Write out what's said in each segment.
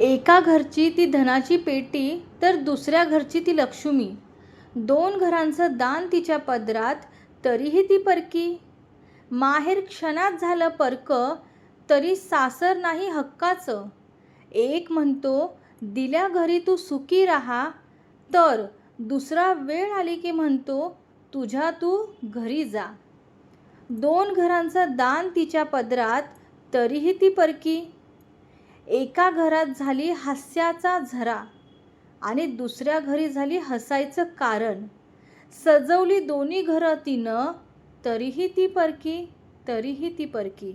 एका घरची ती धनाची पेटी तर दुसऱ्या घरची ती लक्ष्मी. दोन घरांचं दान तिच्या पदरात तरीही ती परकी. माहेर क्षणात झालं परक तरी सासर नाही हक्काचं. एक म्हणतो दिल्या घरी तू सुखी राहा तर दुसरा वेळ आली की म्हणतो तुझ्या तू घरी जा. दोन घरांचं दान तिच्या पदरात तरीही ती परकी. एका घरात झाली हास्याचा झरा आणि दुसऱ्या घरी झाली हसायचं कारण. सजवली दोन्ही घरं तिनं तरीही ती परकी तरीही ती परकी.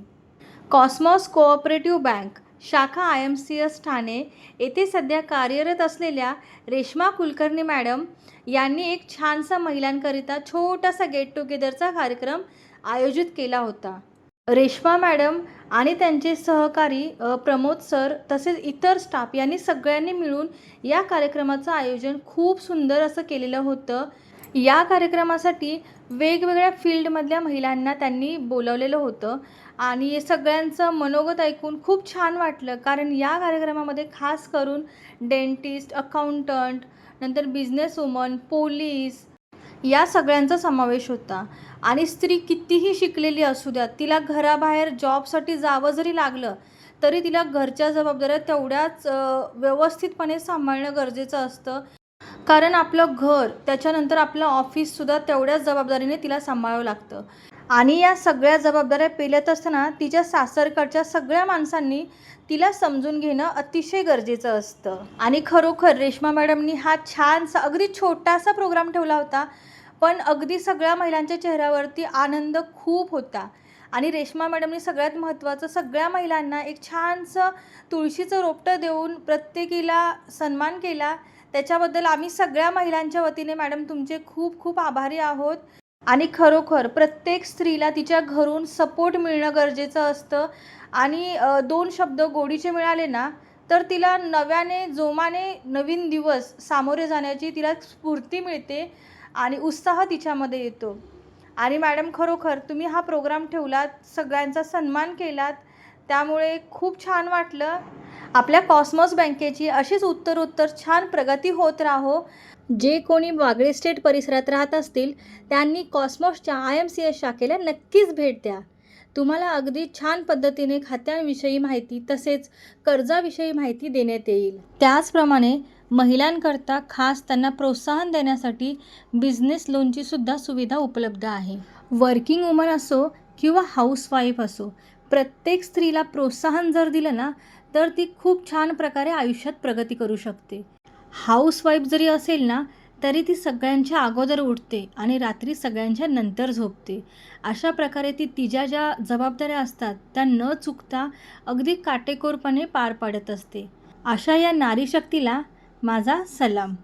कॉस्मॉस कोऑपरेटिव्ह बँक शाखा I M C S Thane येथे सध्या कार्यरत असलेल्या रेश्मा कुलकर्णी मॅडम यांनी एक छानसा महिलांकरिता छोटासा गेट टुगेदरचा कार्यक्रम आयोजित केला होता. रेश्मा मॅडम आणि त्यांचे सहकारी प्रमोद सर तसेच इतर स्टाफ यांनी सगळ्यांनी मिळून या कार्यक्रमाचं आयोजन खूप सुंदर असं केलेलं होतं. या कार्यक्रमासाठी वेगवेगळ्या फील्डमधल्या महिलांना त्यांनी बोलवलेलं होतं आणि सगळ्यांचं मनोगत ऐकून खूप छान वाटलं. कारण या कार्यक्रमामध्ये खास करून डेंटिस्ट अकाउंटंट नंतर बिझनेस वुमन पोलीस या सगळ्यांचा समावेश होता. आणि स्त्री कितीही शिकलेली असू द्या तिला घराबाहेर जॉबसाठी जावं जरी लागलं तरी तिला घरच्या जबाबदाऱ्या तेवढ्याच व्यवस्थितपणे सांभाळणं गरजेचं असतं. कारण आपलं घर त्याच्यानंतर आपलं ऑफिससुद्धा तेवढ्याच जबाबदारीने तिला सांभाळावं लागतं. आणि या सगळ्या जबाबदाऱ्या पेलत असताना तिच्या सासरकडच्या सगळ्या माणसांनी तिला समजून घेणं अतिशय गरजेचं असतं. आणि खरोखर रेश्मा मॅडमनी हा छानसा अगदी छोटासा प्रोग्राम ठेवला होता पण अगदी सगळ्या महिलांच्या चेहऱ्यावरती आनंद खूप होता. आणि रेश्मा मॅडमनी सगळ्यात महत्त्वाचं सगळ्या महिलांना एक छानसं तुळशीचं रोपटं देऊन प्रत्येकीला सन्मान केला. त्याच्याबद्दल आम्ही सगळ्या महिलांच्या वतीने मॅडम तुमचे खूप खूप आभारी आहोत. आणि खरोखर प्रत्येक स्त्रीला तिच्या घरून सपोर्ट मिळणं गरजेचं असतं. आणि दोन शब्द गोडीचे मिळाले ना तर तिला नव्याने जोमाने नवीन दिवस सामोरे जाण्याची तिला स्फूर्ती मिळते आणि उत्साह तिच्यामध्ये येतो. आणि मॅडम खरोखर तुम्ही हा प्रोग्राम ठेवलात सगळ्यांचा सन्मान केलात त्यामुळे खूप छान वाटलं. आपल्या कॉस्मॉस बँकेची अशीच उत्तरोत्तर छान प्रगती होत राहो. जे कोणी वागळे स्टेट परिसरात राहत असतील त्यांनी कॉस्मॉसच्या आय एम सी एस शाखेला नक्कीच भेट द्या. तुम्हाला अगदी छान पद्धतीने खात्यांविषयी माहिती तसेच कर्जाविषयी माहिती देण्यात येईल. त्याचप्रमाणे महिलांकरता खास त्यांना प्रोत्साहन देण्यासाठी बिझनेस लोनची सुद्धा सुविधा उपलब्ध आहे. वर्किंग वुमन असो किंवा हाऊसवाईफ असो प्रत्येक स्त्रीला प्रोत्साहन जर दिलं ना तर ती खूप छान प्रकारे आयुष्यात प्रगती करू शकते. हाऊसवाईफ जरी असेल ना तरी ती सगळ्यांच्या अगोदर उठते आणि रात्री सगळ्यांच्या नंतर झोपते. अशा प्रकारे ती तिच्या ज्या जबाबदाऱ्या असतात त्या न चुकता अगदी काटेकोरपणे पार पाडत असते. अशा या नारीशक्तीला माझा सलाम.